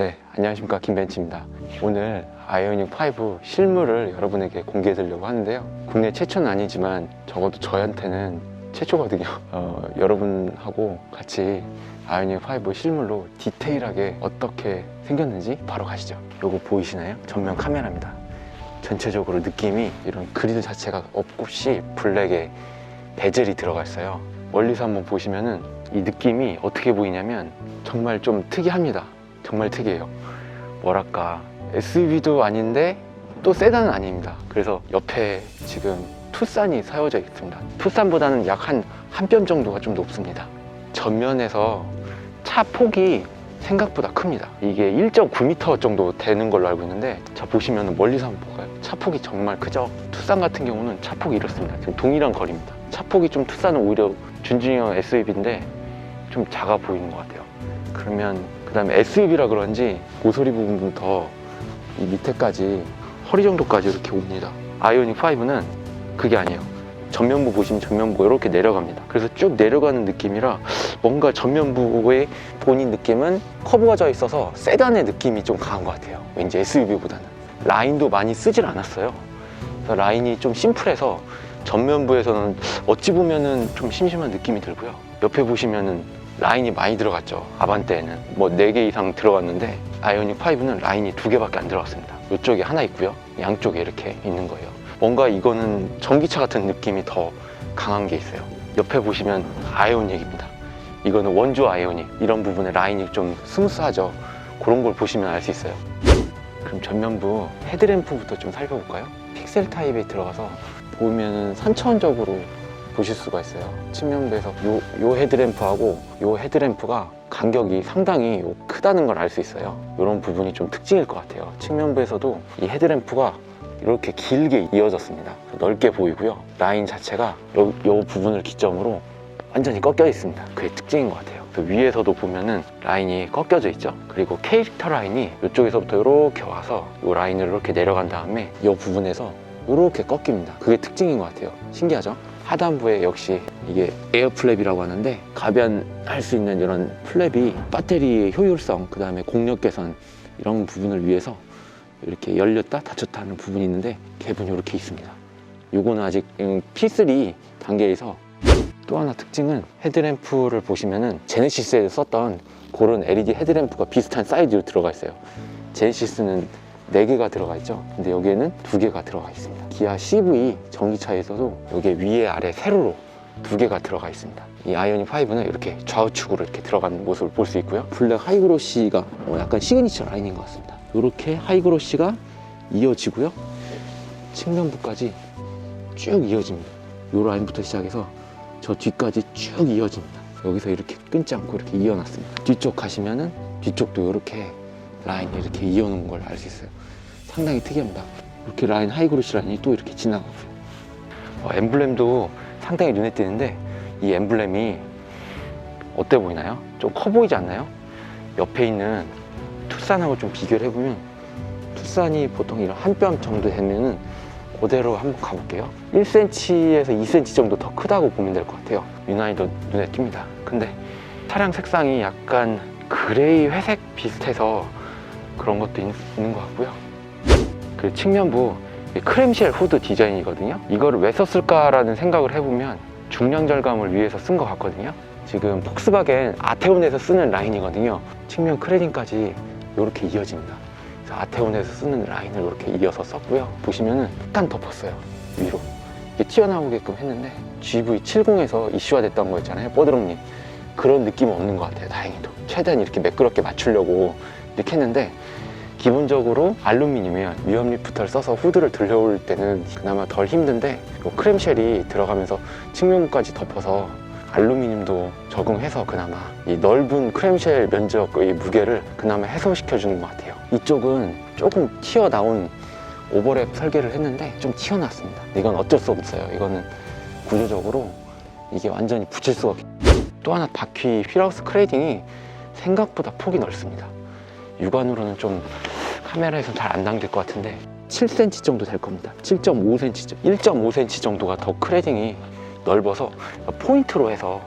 네, 안녕하십니까 김벤치입니다. 오늘 아이오닉 5 실물을 여러분에게 공개해 드리려고 하는데요. 국내 최초는 아니지만 적어도 저한테는 최초거든요. 어, 여러분하고 같이 아이오닉 5 실물로 디테일하게 어떻게 생겼는지 바로 가시죠. 요거 보이시나요? 전면 카메라입니다. 전체적으로 느낌이 이런 그리드 자체가 없이 블랙에 베젤이 들어가 있어요. 멀리서 한번 보시면은 이 느낌이 어떻게 보이냐면 정말 좀 특이합니다. 정말 특이해요. 뭐랄까 SUV도 아닌데 또 세단은 아닙니다. 그래서 옆에 지금 투싼이 사여져 있습니다. 투싼보다는 약 한 한 뼘 정도가 좀 높습니다. 전면에서 차 폭이 생각보다 큽니다. 이게 1.9m 정도 되는 걸로 알고 있는데 자 보시면 멀리서 한번 볼까요? 차 폭이 정말 크죠? 투싼 같은 경우는 차 폭이 이렇습니다. 지금 동일한 거리입니다. 차 폭이 좀 투싼은 오히려 준중형 SUV인데 좀 작아 보이는 것 같아요. 그러면 그 다음에 SUV라 그런지 모서리 부분도 더이 밑에까지 허리 정도까지 이렇게 옵니다. 아이오닉 5는 그게 아니에요. 전면부 보시면 전면부 이렇게 내려갑니다. 그래서 쭉 내려가는 느낌이라 뭔가 전면부의 본인 느낌은 커브가 져 있어서 세단의 느낌이 좀 강한 것 같아요. 왠지 SUV보다는. 라인도 많이 쓰질 않았어요. 그래서 라인이 좀 심플해서 전면부에서는 어찌 보면은 좀 심심한 느낌이 들고요. 옆에 보시면은 라인이 많이 들어갔죠. 아반떼에는 뭐 4개 이상 들어갔는데 아이오닉 5는 라인이 두 개밖에 안 들어갔습니다. 이쪽에 하나 있고요. 양쪽에 이렇게 있는 거예요. 뭔가 이거는 전기차 같은 느낌이 더 강한 게 있어요. 옆에 보시면 아이오닉입니다. 이거는 원조 아이오닉. 이런 부분에 라인이 좀 스무스하죠. 그런 걸 보시면 알 수 있어요. 그럼 전면부 헤드램프부터 좀 살펴볼까요? 픽셀 타입에 들어가서 보면은 선천적으로 보실 수가 있어요. 측면부에서 요, 요 헤드램프하고 요 헤드램프가 간격이 상당히 크다는 걸 알 수 있어요. 이런 부분이 좀 특징일 것 같아요. 측면부에서도 이 헤드램프가 이렇게 길게 이어졌습니다. 넓게 보이고요. 라인 자체가 요, 요 부분을 기점으로 완전히 꺾여 있습니다. 그게 특징인 것 같아요. 그 위에서도 보면은 라인이 꺾여져 있죠. 그리고 캐릭터 라인이 이쪽에서부터 이렇게 와서 이 라인을 이렇게 내려간 다음에 이 부분에서 이렇게 꺾입니다. 그게 특징인 것 같아요. 신기하죠? 하단부에 역시 이게 에어 플랩이라고 하는데 가변할 수 있는 이런 플랩이 배터리의 효율성, 그 다음에 공력 개선 이런 부분을 위해서 이렇게 열렸다 닫혔다 하는 부분이 있는데 개분이 이렇게 있습니다. 요거는 아직 음, P3 단계에서 또 하나 특징은 헤드램프를 보시면은 제네시스에 썼던 그런 LED 헤드램프가 비슷한 사이즈로 들어가 있어요. 제네시스는 4개가 들어가 있죠. 근데 여기에는 2개가 들어가 있습니다. 기아 CV 전기차에서도 여기 위에 아래 세로로 2개가 들어가 있습니다. 이 아이오닉 5는 이렇게 좌우측으로 이렇게 들어가는 모습을 볼 수 있고요. 블랙 하이그로시가 어, 약간 시그니처 라인인 것 같습니다. 이렇게 하이그로시가 이어지고요. 측면부까지 쭉 이어집니다. 이 라인부터 시작해서 저 뒤까지 쭉 이어집니다. 여기서 이렇게 끊지 않고 이렇게 이어놨습니다. 뒤쪽 가시면은 뒤쪽도 이렇게 라인이 이렇게 이어놓은 걸 알 수 있어요. 상당히 특이합니다. 이렇게 라인 하이그로시 라인이 또 이렇게 지나가고요. 어, 엠블렘도 상당히 눈에 띄는데 이 엠블렘이 어때 보이나요? 좀 커 보이지 않나요? 옆에 있는 투싼하고 좀 비교를 해보면 투싼이 보통 이런 한 뼘 정도 되면은 그대로 한번 가볼게요. 1cm에서 2cm 정도 더 크다고 보면 될 것 같아요. 유난히도 눈에 띕니다. 근데 차량 색상이 약간 그레이 회색 비슷해서 그런 것도 있, 는 것 같고요. 그 측면부 이 크렘쉘 후드 디자인이거든요. 이거를 왜 썼을까라는 생각을 해보면 중량 절감을 위해서 쓴 것 같거든요. 지금 폭스바겐 아테온에서 쓰는 라인이거든요. 측면 크레딩까지 이렇게 이어집니다. 아테온에서 쓰는 라인을 이렇게 이어서 썼고요. 보시면은 약간 덮었어요. 위로. 이게 튀어나오게끔 했는데 GV70에서 이슈화 됐던 거 있잖아요. 뽀드rom님. 그런 느낌은 없는 것 같아요. 다행히도. 최대한 이렇게 매끄럽게 맞추려고 이렇게 했는데 기본적으로 알루미늄이면 위험 리프터를 써서 후드를 들려올 때는 그나마 덜 힘든데 요 크렘쉘이 들어가면서 측면부까지 덮어서 알루미늄도 적응해서 그나마 이 넓은 크렘쉘 면적의 무게를 그나마 해소시켜 주는 것 같아요. 이쪽은 조금 튀어나온 오버랩 설계를 했는데 좀 튀어나왔습니다. 이건 어쩔 수 없어요. 이거는 구조적으로 이게 완전히 붙일 수가 없... 또 하나 바퀴 휠하우스 크레이딩이 생각보다 폭이 넓습니다 육안으로는 좀 카메라에서 잘안 담길 것 같은데 7cm 정도 될 겁니다 7.5cm 1.5cm 정도가 더 크레딩이 넓어서 포인트로 해서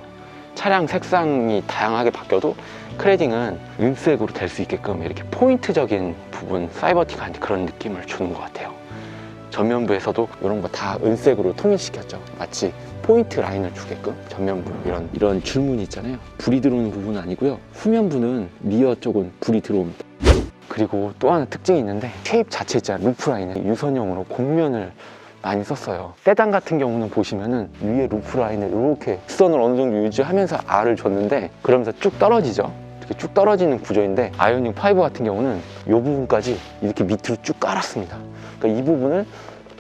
차량 색상이 다양하게 바뀌어도 크레딩은 은색으로 될 수 있게끔 이렇게 포인트적인 부분, 사이버틱한 그런 느낌을 주는 것 같아요. 전면부에서도 이런 거 다 은색으로 통일시켰죠. 마치 포인트 라인을 주게끔 전면부 이런 이런 줄무늬 있잖아요. 불이 들어오는 부분은 아니고요. 후면부는 리어 쪽은 불이 들어옵니다. 그리고 또 하나 특징이 있는데 쉐입 자체 있잖아요. 루프 라인을 유선형으로 곡면을 많이 썼어요. 세단 같은 경우는 보시면은 위에 루프 라인을 이렇게 선을 어느 정도 유지하면서 R을 줬는데 그러면서 쭉 떨어지죠. 이렇게 쭉 떨어지는 구조인데 아이오닉 5 같은 경우는 이 부분까지 이렇게 밑으로 쭉 깔았습니다. 그러니까 이 부분을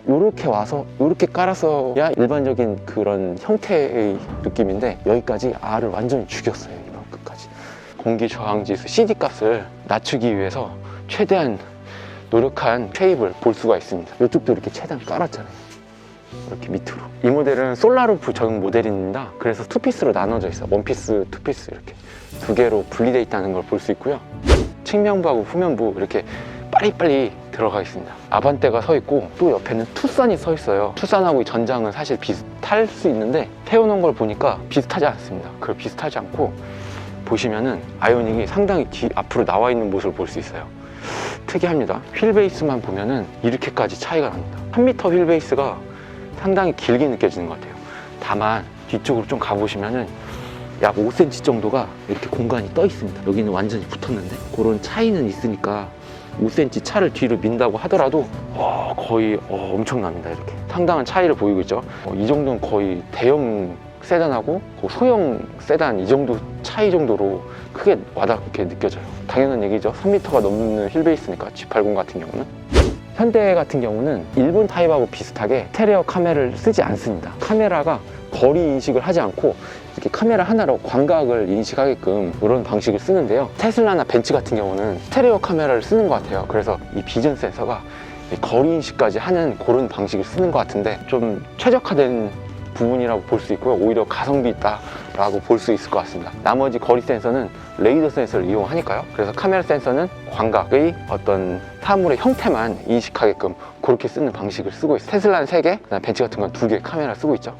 이렇게 와서 이렇게 깔아서야 일반적인 그런 형태의 느낌인데 여기까지 R을 완전히 죽였어요. 이번 끝까지. 공기 저항 지수 CD 값을 낮추기 위해서 최대한 노력한 쉐입을 볼 수가 있습니다. 이쪽도 이렇게 최대한 깔았잖아요. 이렇게 밑으로. 이 모델은 솔라루프 적용 모델입니다. 그래서 투피스로 나눠져 있어. 원피스, 투피스 이렇게 두 개로 분리되어 있다는 걸 볼 수 있고요. 측면부하고 후면부 이렇게 빨리빨리 들어가 있습니다. 아반떼가 서 있고 또 옆에는 투싼이 서 있어요. 투싼하고 이 전장은 사실 비슷할 수 있는데 태워놓은 걸 보니까 비슷하지 않습니다. 그 비슷하지 않고 보시면은 아이오닉이 상당히 뒤 앞으로 나와 있는 모습을 볼 수 있어요. 특이합니다. 휠 베이스만 보면은 이렇게까지 차이가 납니다. 3m 휠 베이스가 상당히 길게 느껴지는 것 같아요. 다만 뒤쪽으로 좀 가보시면은 약 5cm 정도가 이렇게 공간이 떠 있습니다. 여기는 완전히 붙었는데 그런 차이는 있으니까 5cm 차를 뒤로 민다고 하더라도 어, 거의 어, 엄청납니다. 이렇게 상당한 차이를 보이고 있죠. 어, 이 정도는 거의 대형 세단하고 그 소형 세단 이 정도 차이 정도로 크게 와닿게 느껴져요. 당연한 얘기죠. 3m가 넘는 휠베이스니까 G80 같은 경우는. 현대 같은 경우는 일본 타입하고 비슷하게 스테레오 카메라를 쓰지 않습니다. 카메라가 거리 인식을 하지 않고 이렇게 카메라 하나로 광각을 인식하게끔 이런 방식을 쓰는데요. 테슬라나 벤츠 같은 경우는 스테레오 카메라를 쓰는 것 같아요. 그래서 이 비전 센서가 이 거리 인식까지 하는 그런 방식을 쓰는 것 같은데 좀 최적화된 부분이라고 볼 수 있고요. 오히려 가성비 있다 라고 볼 수 있을 것 같습니다. 나머지 거리 센서는 레이더 센서를 이용하니까요. 그래서 카메라 센서는 광각의 어떤 사물의 형태만 인식하게끔 그렇게 쓰는 방식을 쓰고 있어요. 테슬라는 3개, 그다음 벤츠 같은 건 2개 카메라 쓰고 있죠.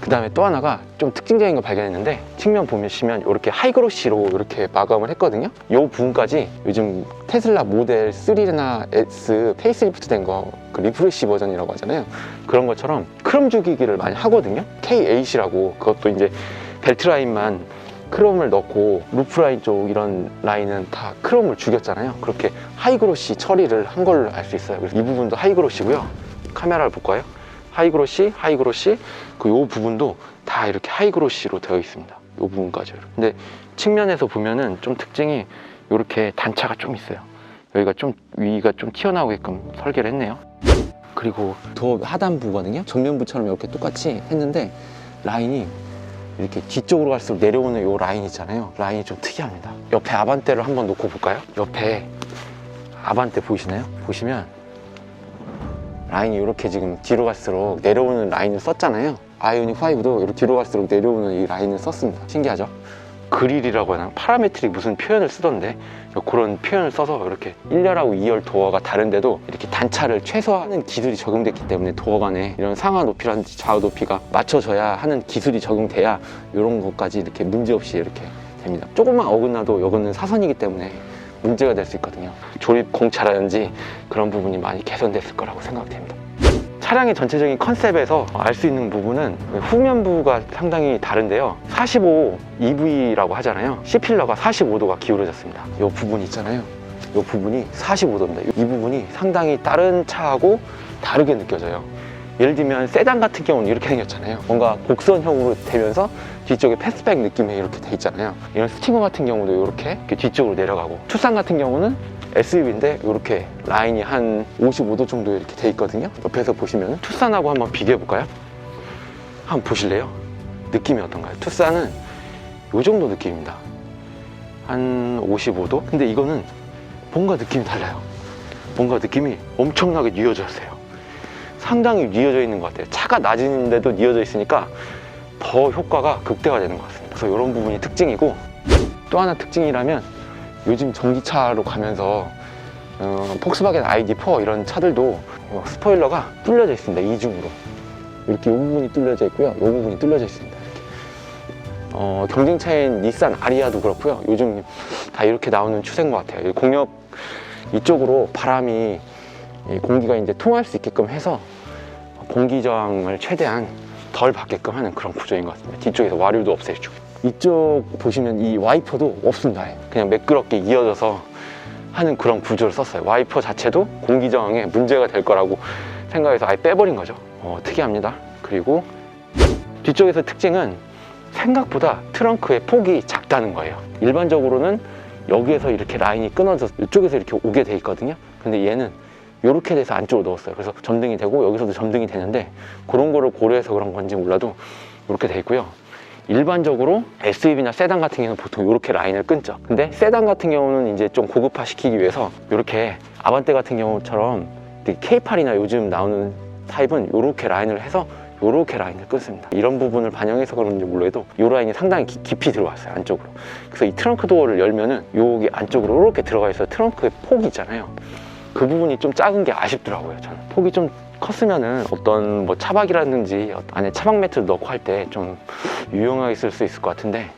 그 다음에 또 하나가 좀 특징적인 걸 발견했는데 측면 보시면 이렇게 하이그로시로 이렇게 마감을 했거든요 이 부분까지 요즘 테슬라 모델 3나 S 페이스리프트 된거 그 리프레시 버전이라고 하잖아요 그런 것처럼 크롬 죽이기를 많이 하거든요 K8이라고 그것도 이제 벨트 라인만 크롬을 넣고 루프 라인 쪽 이런 라인은 다 크롬을 죽였잖아요 그렇게 하이그로시 처리를 한 걸로 알 수 있어요 그래서 이 부분도 하이그로시고요 카메라를 볼까요? 하이그로시, 하이그로시, 그 요 부분도 다 이렇게 하이그로시로 되어 있습니다. 요 부분까지. 근데 측면에서 보면은 좀 특징이 이렇게 단차가 좀 있어요. 여기가 좀 위가 좀 튀어나오게끔 설계를 했네요. 그리고 더 하단부거든요. 정면부처럼 이렇게 똑같이 했는데 라인이 이렇게 뒤쪽으로 갈수록 내려오는 요 라인 있잖아요. 라인이 좀 특이합니다. 옆에 아반떼를 한번 놓고 볼까요? 옆에 아반떼 보이시나요? 보시면 라인이 이렇게 지금 뒤로 갈수록 내려오는 라인을 썼잖아요. 아이오닉 5도 이렇게 뒤로 갈수록 내려오는 이 라인을 썼습니다. 신기하죠? 그릴이라고 하나? 파라메트릭 무슨 표현을 쓰던데 그런 표현을 써서 이렇게 1열하고 2열 도어가 다른데도 이렇게 단차를 최소화하는 기술이 적용됐기 때문에 도어 간에 이런 상하 높이라든지 좌우 높이가 맞춰져야 하는 기술이 적용돼야 이런 것까지 이렇게 문제없이 이렇게 됩니다. 조금만 어긋나도 이거는 사선이기 때문에 문제가 될 수 있거든요. 조립 공차라든지 그런 부분이 많이 개선됐을 거라고 생각됩니다. 차량의 전체적인 컨셉에서 알 수 있는 부분은 후면부가 상당히 다른데요. 45 EV라고 하잖아요. C필러가 45도가 기울어졌습니다. 이 부분 있잖아요. 이 부분이 45도입니다. 이 부분이 상당히 다른 차하고 다르게 느껴져요. 예를 들면 세단 같은 경우는 이렇게 생겼잖아요. 뭔가 곡선형으로 되면서 뒤쪽에 패스백 느낌이 이렇게 돼 있잖아요. 이런 스티머 같은 경우도 이렇게, 이렇게 뒤쪽으로 내려가고 투싼 같은 경우는 SUV인데 이렇게 라인이 한 55도 정도 이렇게 돼 있거든요. 옆에서 보시면 투싼하고 한번 비교해 볼까요? 한번 보실래요? 느낌이 어떤가요? 투싼은 이 정도 느낌입니다. 한 55도? 근데 이거는 뭔가 느낌이 달라요. 뭔가 느낌이 엄청나게 뉘어졌어요. 상당히 뉘어져 있는 것 같아요. 차가 낮은데도 뉘어져 있으니까 더 효과가 극대화되는 것 같습니다. 그래서 이런 부분이 특징이고 또 하나 특징이라면 요즘 전기차로 가면서 어, 폭스바겐 ID4 이런 차들도 어, 스포일러가 뚫려져 있습니다. 이중으로 이렇게 이 부분이 뚫려져 있고요. 이 부분이 뚫려져 있습니다. 어, 경쟁차인 닛산 아리아도 그렇고요. 요즘 다 이렇게 나오는 추세인 것 같아요. 이 공력 이쪽으로 바람이 이 공기가 이제 통할 수 있게끔 해서 공기 저항을 최대한 덜 받게끔 하는 그런 구조인 것 같습니다. 뒤쪽에서 와류도 없애주고. 이쪽 보시면 이 와이퍼도 없습니다. 그냥 매끄럽게 이어져서 하는 그런 구조를 썼어요. 와이퍼 자체도 공기 저항에 문제가 될 거라고 생각해서 아예 빼버린 거죠. 어, 특이합니다. 그리고 뒤쪽에서 특징은 생각보다 트렁크의 폭이 작다는 거예요. 일반적으로는 여기에서 이렇게 라인이 끊어져서 이쪽에서 이렇게 오게 돼 있거든요. 근데 얘는 이렇게 돼서 안쪽으로 넣었어요. 그래서 점등이 되고 여기서도 점등이 되는데 그런 거를 고려해서 그런 건지 몰라도 이렇게 돼 있고요. 일반적으로 SUV나 세단 같은 경우는 보통 이렇게 라인을 끊죠. 근데 세단 같은 경우는 이제 좀 고급화 시키기 위해서 이렇게 아반떼 같은 경우처럼 K8이나 요즘 나오는 타입은 이렇게 라인을 해서 이렇게 라인을 끊습니다. 이런 부분을 반영해서 그런지 몰라도 이 라인이 상당히 기- 깊이 들어왔어요 안쪽으로. 그래서 이 트렁크 도어를 열면은 여기 안쪽으로 이렇게 들어가 있어요. 트렁크의 폭이 있잖아요. 그 부분이 좀 작은 게 아쉽더라고요. 저는 폭이 좀 컸으면은 어떤 뭐 차박이라든지 안에 차박 매트를 넣고 할 때 좀 유용하게 쓸 수 있을 것 같은데